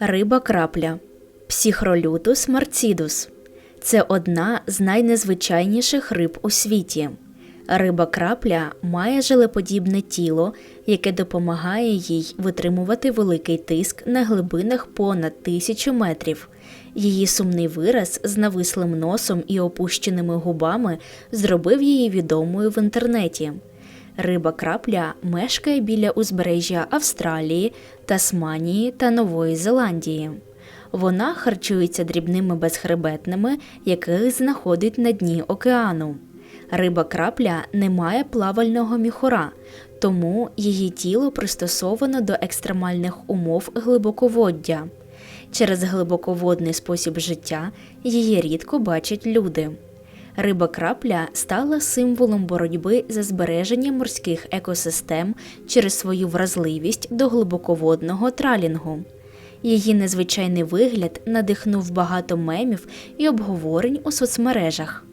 Риба крапля Псіхролютус марцідус. Це одна з найнезвичайніших риб у світі. Риба крапля має желеподібне тіло, яке допомагає їй витримувати великий тиск на глибинах понад тисячу метрів. Її сумний вираз з навислим носом і опущеними губами зробив її відомою в інтернеті. Риба крапля мешкає біля узбережжя Австралії, Тасманії та Нової Зеландії. Вона харчується дрібними безхребетними, яких знаходить на дні океану. Риба крапля не має плавального міхура, тому її тіло пристосовано до екстремальних умов глибоководдя. Через глибоководний спосіб життя її рідко бачать люди. Риба крапля стала символом боротьби за збереження морських екосистем через свою вразливість до глибоководного тралінгу. Її незвичайний вигляд надихнув багато мемів і обговорень у соцмережах.